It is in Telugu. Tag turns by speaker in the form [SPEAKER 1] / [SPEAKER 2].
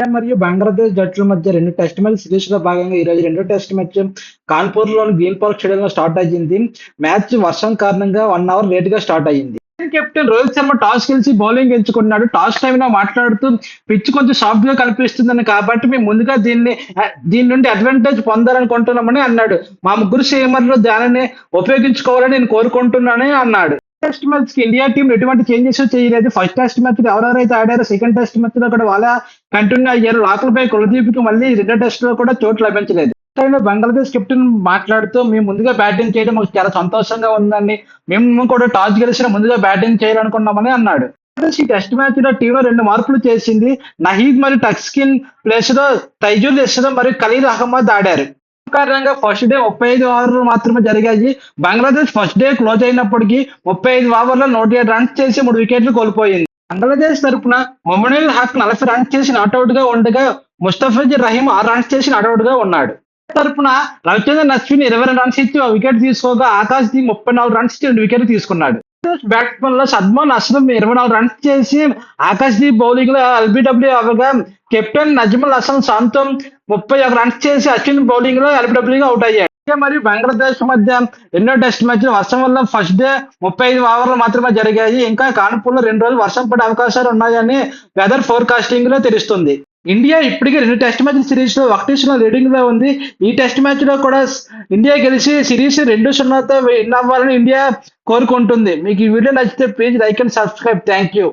[SPEAKER 1] ఇండియా మరియు బంగ్లాదేశ్ జట్ల మధ్య రెండు టెస్ట్ మ్యాచ్ సిరీస్లో భాగంగా ఈ రోజు రెండో టెస్ట్ మ్యాచ్ కాన్పూర్లోని గ్రీన్ పార్క్ స్టేడియం లో స్టార్ట్ అయ్యింది. మ్యాచ్ వర్షం కారణంగా వన్ అవర్ లేట్గా స్టార్ట్ అయ్యింది. కెప్టెన్ రోహిత్ శర్మ టాస్ గెలిచి బౌలింగ్ ఎంచుకున్నాడు టాస్ టైంలో మాట్లాడుతూ పిచ్ కొంచెం సాఫ్ట్గా కనిపిస్తుందని కాబట్టి మేము ముందుగా దీన్ని దీని నుండి అడ్వాంటేజ్ పొందాలనుకుంటున్నామని అన్నాడు. మా ముగ్గురు సీమర్లు దానిని ఉపయోగించుకోవాలని నేను కోరుకుంటున్నానని అన్నాడు. టెస్ట్ మ్యాచ్కి ఇండియా టీం ఎటువంటి చేంజెస్ చేయలేదు. ఫస్ట్ టెస్ట్ మ్యాచ్ ఎవరెవరైతే ఆడారో సెకండ్ టెస్ట్ మ్యాచ్లో కూడా వాళ్ళ కంటిన్యూ అయ్యారు. లాకలపై కులదీప్కి మళ్ళీ రెండో టెస్ట్లో కూడా చోటు లభించలేదు. టైంలో బంగ్లాదేశ్ కెప్టెన్ మాట్లాడుతూ మేము ముందుగా బ్యాటింగ్ చేయడం మాకు చాలా సంతోషంగా ఉందండి. మేము కూడా టాస్ గెలిచిన ముందుగా బ్యాటింగ్ చేయాలనుకున్నామని అన్నాడు. ఈ టెస్ట్ మ్యాచ్లో టీంలో రెండు మార్పులు చేసింది. నహీద్ మరియు టక్స్కిన్ ప్లేస్లో తైజుల్ ఇస్లాం మరియు ఖలీల్ అహ్మద్ ఆడారు. కారణంగా ఫస్ట్ డే ముప్పై ఐదు ఓవర్లు మాత్రమే జరిగాయి. బంగ్లాదేశ్ ఫస్ట్ డే క్లోజ్ అయినప్పటికీ ముప్పై ఐదు ఓవర్లో నూట ఏడు రన్స్ చేసి మూడు వికెట్లు కోల్పోయింది. బంగ్లాదేశ్ తరపున మొమనుల్ హక్ నలభై రన్స్ చేసి నాట్అవుట్గా ఉండగా ముస్తఫిజ్ రహీం ఆరు రన్స్ చేసి నాట్అవుట్గా ఉన్నాడు. తరపున రవిచంద్రన్ అశ్విన్ ఇరవై రెండు రన్స్ ఇచ్చి వికెట్ తీసుకోగా ఆకాశ్ దీప్ ముప్పై నాలుగు రన్స్ ఇచ్చి రెండు వికెట్లు తీసుకున్నాడు. బ్యాట్స్మెన్లో సద్మాన్ అస్లం ఇరవై నాలుగు రన్స్ చేసి ఆకాశ్దీప్ బౌలింగ్లో ఎల్బిడబ్ల్యూ అవగా కెప్టెన్ నజ్మల్ హసన్ సాంతం ముప్పై ఒక రన్స్ చేసి అశ్విన్ బౌలింగ్లో ఎల్బిడబ్ల్యూగా అవుట్ అయ్యాడు. మరియు బంగ్లాదేశ్ మధ్య ఎన్నో టెస్ట్ మ్యాచ్లు వర్షం వల్ల ఫస్ట్ డే ముప్పై ఐదు ఓవర్లు మాత్రమే జరిగాయి. ఇంకా కాన్పూర్లో రెండు రోజులు వర్షం పడే అవకాశాలు ఉన్నాయని వెదర్ ఫోర్కాస్టింగ్లో తెలుస్తుంది. ఇండియా ఇప్పటికే రెండు టెస్ట్ మ్యాచ్ సిరీస్లో ఒకటి సున్నా లీడింగ్లో ఉంది. ఈ టెస్ట్ మ్యాచ్లో కూడా ఇండియా గెలిచి సిరీస్ రెండు సున్నాతో విన్ అవ్వాలని ఇండియా కోరుకుంటుంది. మీకు ఈ వీడియో నచ్చితే please like and subscribe thank you